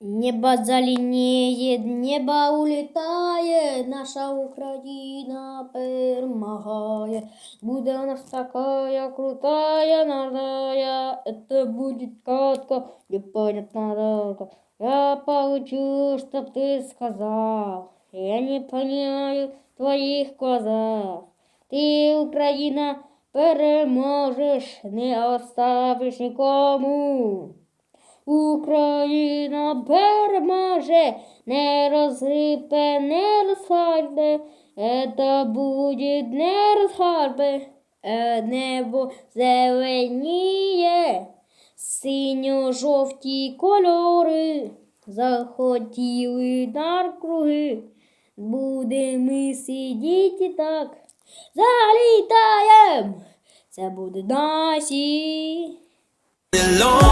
Небо зеленіє, небо улітає, наша Україна перемагає. Буде у нас такая крутая народная, это будет катка, непонятно дорога. Я получу, что ты сказал, я не понимаю твоих глазах. Ти, Україна, переможеш, не оставиш нікому. Україна переможе, не розгрібе, не розхарбе, это будет не розхарбе, е, небо зеленіє, синьо-жовті кольори, захотіли навкруги, будемо сидіти так, залітаєм, це буде. Lord,